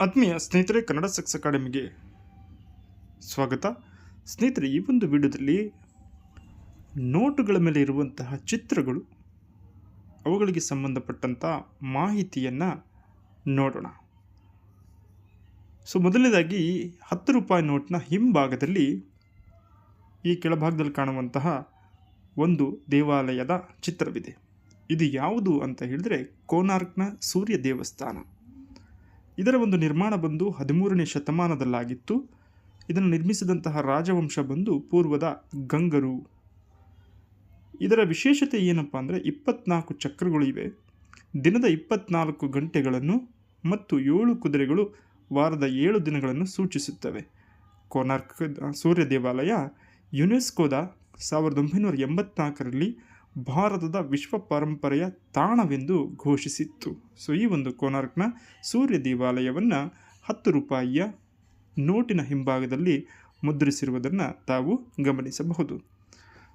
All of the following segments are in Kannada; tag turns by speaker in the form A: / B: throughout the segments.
A: ಆತ್ಮೀಯ ಸ್ನೇಹಿತರೆ, ಕನ್ನಡ ಸಕ್ಸ್ ಅಕಾಡೆಮಿಗೆ ಸ್ವಾಗತ. ಸ್ನೇಹಿತರೆ, ಈ ಒಂದು ವಿಡಿಯೋದಲ್ಲಿ ನೋಟುಗಳ ಮೇಲೆ ಇರುವಂತಹ ಚಿತ್ರಗಳು, ಅವುಗಳಿಗೆ ಸಂಬಂಧಪಟ್ಟಂಥ ಮಾಹಿತಿಯನ್ನು ನೋಡೋಣ. ಸೊ, ಮೊದಲನೇದಾಗಿ ಹತ್ತು ರೂಪಾಯಿ ನೋಟ್ನ ಹಿಂಭಾಗದಲ್ಲಿ ಈ ಕೆಳಭಾಗದಲ್ಲಿ ಕಾಣುವಂತಹ ಒಂದು ದೇವಾಲಯದ ಚಿತ್ರವಿದೆ. ಇದು ಯಾವುದು ಅಂತ ಹೇಳಿದ್ರೆ, ಕೋನಾರ್ಕ್ನ ಸೂರ್ಯ ದೇವಸ್ಥಾನ. ಇದರ ಒಂದು ನಿರ್ಮಾಣ ಬಂದು ಹದಿಮೂರನೇ ಶತಮಾನದಲ್ಲಾಗಿತ್ತು. ಇದನ್ನು ನಿರ್ಮಿಸಿದಂತಹ ರಾಜವಂಶ ಬಂದು ಪೂರ್ವದ ಗಂಗರು. ಇದರ ವಿಶೇಷತೆ ಏನಪ್ಪ ಅಂದರೆ ಇಪ್ಪತ್ನಾಲ್ಕು ಚಕ್ರಗಳು ಇವೆ. ದಿನದ ಇಪ್ಪತ್ನಾಲ್ಕು ಗಂಟೆಗಳನ್ನು ಮತ್ತು ಏಳು ಕುದುರೆಗಳು ವಾರದ ಏಳು ದಿನಗಳನ್ನು ಸೂಚಿಸುತ್ತವೆ. ಕೋನಾರ್ಕ, ಸೂರ್ಯ ದೇವಾಲಯ, ಯುನೆಸ್ಕೋದ ಸಾವಿರದ ಒಂಬೈನೂರ ಎಂಬತ್ನಾಲ್ಕರಲ್ಲಿ ಭಾರತದ ವಿಶ್ವ ಪರಂಪರೆಯ ತಾಣವೆಂದು ಘೋಷಿಸಿತ್ತು. ಸೊ, ಈ ಒಂದು ಕೋನಾರ್ಕ್ನ ಸೂರ್ಯ ದೇವಾಲಯವನ್ನು ಹತ್ತು ರೂಪಾಯಿಯ ನೋಟಿನ ಹಿಂಭಾಗದಲ್ಲಿ ಮುದ್ರಿಸಿರುವುದನ್ನು ತಾವು ಗಮನಿಸಬಹುದು.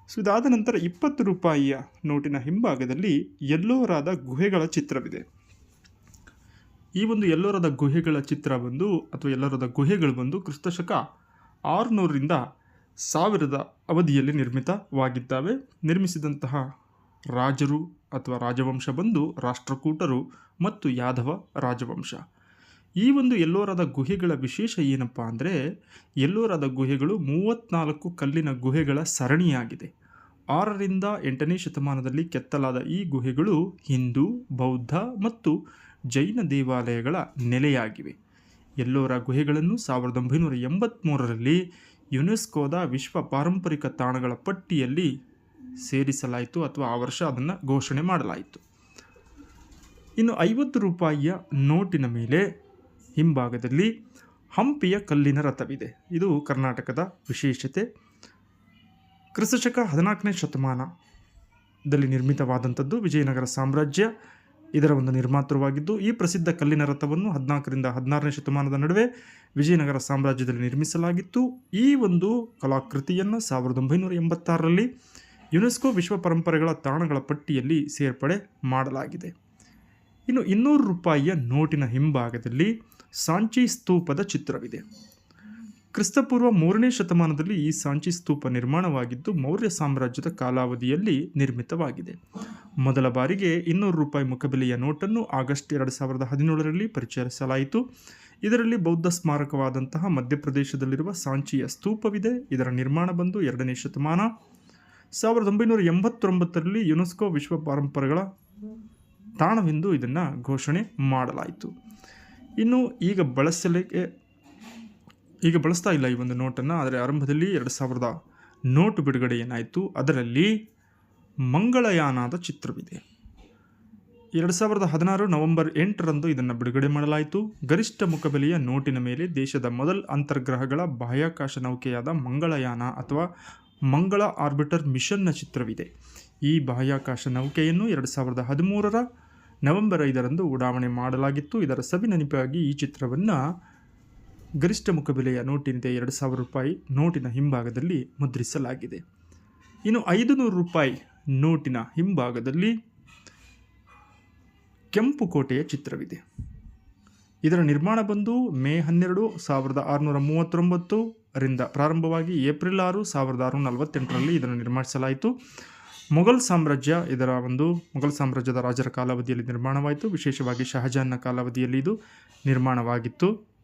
A: ಸೊ, ಇದಾದ ನಂತರ ಇಪ್ಪತ್ತು ರೂಪಾಯಿಯ ನೋಟಿನ ಹಿಂಭಾಗದಲ್ಲಿ ಎಲ್ಲೋರಾದ ಗುಹೆಗಳ ಚಿತ್ರವಿದೆ. ಈ ಒಂದು ಎಲ್ಲೋರದ ಗುಹೆಗಳ ಚಿತ್ರ ಬಂದು ಅಥವಾ ಎಲ್ಲರದ ಗುಹೆಗಳು ಬಂದು ಕ್ರಿಸ್ತಶಕ ಆರುನೂರರಿಂದ ಸಾವಿರದ ಅವಧಿಯಲ್ಲಿ ನಿರ್ಮಿತವಾಗಿದ್ದಾವೆ. ನಿರ್ಮಿಸಿದಂತಹ ರಾಜರು ಅಥವಾ ರಾಜವಂಶ ಬಂದು ರಾಷ್ಟ್ರಕೂಟರು ಮತ್ತು ಯಾದವ ರಾಜವಂಶ. ಈ ಒಂದು ಎಲ್ಲೋರದ ಗುಹೆಗಳ ವಿಶೇಷ ಏನಪ್ಪ ಅಂದರೆ, ಎಲ್ಲೋರದ ಗುಹೆಗಳು ಮೂವತ್ನಾಲ್ಕು ಕಲ್ಲಿನ ಗುಹೆಗಳ ಸರಣಿಯಾಗಿದೆ. ಆರರಿಂದ ಎಂಟನೇ ಶತಮಾನದಲ್ಲಿ ಕೆತ್ತಲಾದ ಈ ಗುಹೆಗಳು ಹಿಂದೂ, ಬೌದ್ಧ ಮತ್ತು ಜೈನ ದೇವಾಲಯಗಳ ನೆಲೆಯಾಗಿವೆ. ಎಲ್ಲೋರ ಗುಹೆಗಳನ್ನು ಸಾವಿರದ ಒಂಬೈನೂರ ಎಂಬತ್ತ್ಮೂರರಲ್ಲಿ ಯುನೆಸ್ಕೋದ ವಿಶ್ವ ಪಾರಂಪರಿಕ ತಾಣಗಳ ಪಟ್ಟಿಯಲ್ಲಿ ಸೇರಿಸಲಾಯಿತು ಅಥವಾ ಆ ವರ್ಷ ಅದನ್ನು ಘೋಷಣೆ ಮಾಡಲಾಯಿತು. ಇನ್ನು ಐವತ್ತು ರೂಪಾಯಿಯ ನೋಟಿನ ಮೇಲೆ ಹಿಂಭಾಗದಲ್ಲಿ ಹಂಪಿಯ ಕಲ್ಲಿನ ರಥವಿದೆ. ಇದು ಕರ್ನಾಟಕದ ವಿಶೇಷತೆ. ಕ್ರಿಸ್ತಶಕ ಹದಿನಾಲ್ಕನೇ ಶತಮಾನದಲ್ಲಿ ನಿರ್ಮಿತವಾದಂಥದ್ದು ವಿಜಯನಗರ ಸಾಮ್ರಾಜ್ಯ. ಇದರ ಒಂದು ನಿರ್ಮಾತೃವಾಗಿದ್ದು, ಈ ಪ್ರಸಿದ್ಧ ಕಲ್ಲಿನ ರಥವನ್ನು ಹದಿನಾಲ್ಕರಿಂದ ಹದಿನಾರನೇ ಶತಮಾನದ ನಡುವೆ ವಿಜಯನಗರ ಸಾಮ್ರಾಜ್ಯದಲ್ಲಿ ನಿರ್ಮಿಸಲಾಗಿತ್ತು. ಈ ಒಂದು ಕಲಾಕೃತಿಯನ್ನು ಸಾವಿರದ ಒಂಬೈನೂರ ಎಂಬತ್ತಾರರಲ್ಲಿ ಯುನೆಸ್ಕೋ ವಿಶ್ವ ಪರಂಪರೆಗಳ ತಾಣಗಳ ಪಟ್ಟಿಯಲ್ಲಿ ಸೇರ್ಪಡೆ ಮಾಡಲಾಗಿದೆ. ಇನ್ನು ಇನ್ನೂರು ರೂಪಾಯಿಯ ನೋಟಿನ ಹಿಂಭಾಗದಲ್ಲಿ ಸಾಂಚಿ ಸ್ತೂಪದ ಚಿತ್ರವಿದೆ. ಕ್ರಿಸ್ತಪೂರ್ವ ಮೂರನೇ ಶತಮಾನದಲ್ಲಿ ಈ ಸಾಂಚಿ ಸ್ತೂಪ ನಿರ್ಮಾಣವಾಗಿದ್ದು ಮೌರ್ಯ ಸಾಮ್ರಾಜ್ಯದ ಕಾಲಾವಧಿಯಲ್ಲಿ ನಿರ್ಮಿತವಾಗಿದೆ. ಮೊದಲ ಬಾರಿಗೆ ಇನ್ನೂರು ರೂಪಾಯಿ ಮುಖಬೆಲೆಯ ನೋಟನ್ನು ಆಗಸ್ಟ್ ಎರಡು ಸಾವಿರದ ಹದಿನೇಳರಲ್ಲಿ ಪರಿಚಯಿಸಲಾಯಿತು. ಇದರಲ್ಲಿ ಬೌದ್ಧ ಸ್ಮಾರಕವಾದಂತಹ ಮಧ್ಯಪ್ರದೇಶದಲ್ಲಿರುವ ಸಾಂಚಿಯ ಸ್ತೂಪವಿದೆ. ಇದರ ನಿರ್ಮಾಣ ಬಂದು ಎರಡನೇ ಶತಮಾನ. ಸಾವಿರದ ಒಂಬೈನೂರ ಎಂಬತ್ತೊಂಬತ್ತರಲ್ಲಿ ಯುನೆಸ್ಕೋ ವಿಶ್ವ ಪರಂಪರೆಗಳ ತಾಣವೆಂದು ಇದನ್ನು ಘೋಷಣೆ ಮಾಡಲಾಯಿತು. ಇನ್ನು ಈಗ ಬಳಸಲಿಕ್ಕೆ ಈಗ ಬಳಸ್ತಾ ಇಲ್ಲ ಈ ಒಂದು ನೋಟನ್ನು, ಆದರೆ ಆರಂಭದಲ್ಲಿ ಎರಡು ಸಾವಿರದ ನೋಟು ಬಿಡುಗಡೆ ಏನಾಯಿತು? ಅದರಲ್ಲಿ ಮಂಗಳಯಾನದ ಚಿತ್ರವಿದೆ. ಎರಡು ಸಾವಿರದ ಹದಿನಾರು ನವೆಂಬರ್ ಎಂಟರಂದು ಇದನ್ನು ಬಿಡುಗಡೆ ಮಾಡಲಾಯಿತು. ಗರಿಷ್ಠ ಮುಖಬೆಲೆಯ ನೋಟಿನ ಮೇಲೆ ದೇಶದ ಮೊದಲ ಅಂತರ್ಗ್ರಹಗಳ ಬಾಹ್ಯಾಕಾಶ ನೌಕೆಯಾದ ಮಂಗಳಯಾನ ಅಥವಾ ಮಂಗಳ ಆರ್ಬಿಟರ್ ಮಿಷನ್ನ ಚಿತ್ರವಿದೆ. ಈ ಬಾಹ್ಯಾಕಾಶ ನೌಕೆಯನ್ನು ಎರಡು ಸಾವಿರದ ಹದಿಮೂರರ ನವೆಂಬರ್ ಐದರಂದು ಉಡಾವಣೆ ಮಾಡಲಾಗಿತ್ತು. ಇದರ ಸವಿ ನೆನಪಾಗಿ ಈ ಚಿತ್ರವನ್ನು ಗರಿಷ್ಠ ಮುಖಬೆಲೆಯ ನೋಟಿನಿದೆ ಎರಡು ಸಾವಿರ ರೂಪಾಯಿ ನೋಟಿನ ಹಿಂಭಾಗದಲ್ಲಿ ಮುದ್ರಿಸಲಾಗಿದೆ. ಇನ್ನು ಐದು ನೂರು ರೂಪಾಯಿ ನೋಟಿನ ಹಿಂಭಾಗದಲ್ಲಿ ಕೆಂಪು ಕೋಟೆಯ ಚಿತ್ರವಿದೆ. ಇದರ ನಿರ್ಮಾಣ ಬಂದು ಮೇ ಹನ್ನೆರಡು ಸಾವಿರದ ಆರುನೂರ ಮೂವತ್ತೊಂಬತ್ತು ರಿಂದ ಪ್ರಾರಂಭವಾಗಿ ಏಪ್ರಿಲ್ ಆರು ಸಾವಿರದ ಆರುನೂರ ನಲವತ್ತೆಂಟರಲ್ಲಿ ಇದನ್ನು ನಿರ್ಮಿಸಲಾಯಿತು. ಮೊಘಲ್ ಸಾಮ್ರಾಜ್ಯ ಇದರ ಒಂದು ಮೊಘಲ್ ಸಾಮ್ರಾಜ್ಯದ ರಾಜರ ಕಾಲಾವಧಿಯಲ್ಲಿ ನಿರ್ಮಾಣವಾಯಿತು. ವಿಶೇಷವಾಗಿ ಶಹಜಹಾನ್ನ ಕಾಲಾವಧಿಯಲ್ಲಿ ಇದು ನಿರ್ಮಾಣವಾಗಿತ್ತು.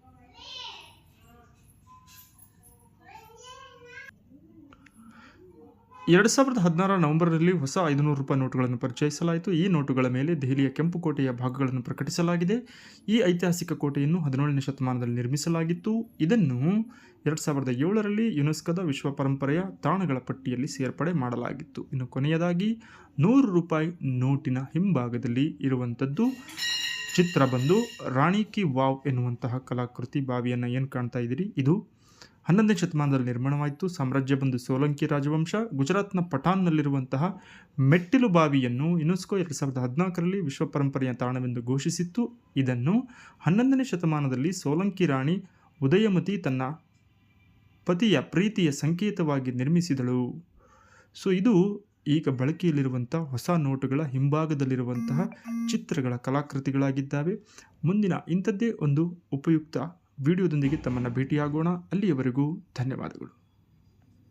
A: ಎರಡು ಸಾವಿರದ ಹದಿನಾರರ ನವೆಂಬರ್ನಲ್ಲಿ ಹೊಸ ಐದುನೂರು ರೂಪಾಯಿ ನೋಟುಗಳನ್ನು ಪರಿಚಯಿಸಲಾಯಿತು. ಈ ನೋಟುಗಳ ಮೇಲೆ ದೆಹಲಿಯ ಕೆಂಪು ಕೋಟೆಯ ಭಾಗಗಳನ್ನು ಪ್ರಕಟಿಸಲಾಗಿದೆ. ಈ ಐತಿಹಾಸಿಕ ಕೋಟೆಯನ್ನು ಹದಿನೇಳನೇ ಶತಮಾನದಲ್ಲಿ ನಿರ್ಮಿಸಲಾಗಿತ್ತು. ಇದನ್ನು ಎರಡು ಸಾವಿರದ ಏಳರಲ್ಲಿ ಯುನೆಸ್ಕೋದ ವಿಶ್ವ ಪರಂಪರೆಯ ತಾಣಗಳ ಪಟ್ಟಿಯಲ್ಲಿ ಸೇರ್ಪಡೆ ಮಾಡಲಾಗಿತ್ತು. ಇನ್ನು ಕೊನೆಯದಾಗಿ, ನೂರು ರೂಪಾಯಿ ನೋಟಿನ ಹಿಂಭಾಗದಲ್ಲಿ ಇರುವಂಥದ್ದು ಚಿತ್ರ ಬಂದು ರಾಣಿ ಕಿ ವಾವ್ ಎನ್ನುವಂತಹ ಕಲಾಕೃತಿ ಬಾವಿಯನ್ನು ಏನು ಕಾಣ್ತಾ ಇದ್ದೀರಿ? ಇದು ಹನ್ನೊಂದನೇ ಶತಮಾನದಲ್ಲಿ ನಿರ್ಮಾಣವಾಯಿತು. ಸಾಮ್ರಾಜ್ಯ ಬಂದು ಸೋಲಂಕಿ ರಾಜವಂಶ, ಗುಜರಾತ್ನ ಪಠಾನ್ನಲ್ಲಿರುವಂತಹ ಮೆಟ್ಟಿಲು ಬಾವಿಯನ್ನು ಯುನೆಸ್ಕೋ ಎರಡು ಸಾವಿರದ ಹದಿನಾಲ್ಕರಲ್ಲಿ ವಿಶ್ವ ಪರಂಪರೆಯ ತಾಣವೆಂದು ಘೋಷಿಸಿತ್ತು. ಇದನ್ನು ಹನ್ನೊಂದನೇ ಶತಮಾನದಲ್ಲಿ ಸೋಲಂಕಿ ರಾಣಿ ಉದಯಮತಿ ತನ್ನ ಪತಿಯ ಪ್ರೀತಿಯ ಸಂಕೇತವಾಗಿ ನಿರ್ಮಿಸಿದಳು. ಸೊ, ಇದು ಈಗ ಬಳಕೆಯಲ್ಲಿರುವಂಥ ಹೊಸ ನೋಟುಗಳ ಹಿಂಭಾಗದಲ್ಲಿರುವಂತಹ ಚಿತ್ರಗಳ ಕಲಾಕೃತಿಗಳಾಗಿದ್ದಾವೆ. ಮುಂದಿನ ಇಂಥದ್ದೇ ಒಂದು ಉಪಯುಕ್ತ ವಿಡಿಯೋದೊಂದಿಗೆ ತಮ್ಮನ್ನು ಭೇಟಿಯಾಗೋಣ. ಅಲ್ಲಿಯವರೆಗೂ ಧನ್ಯವಾದಗಳು.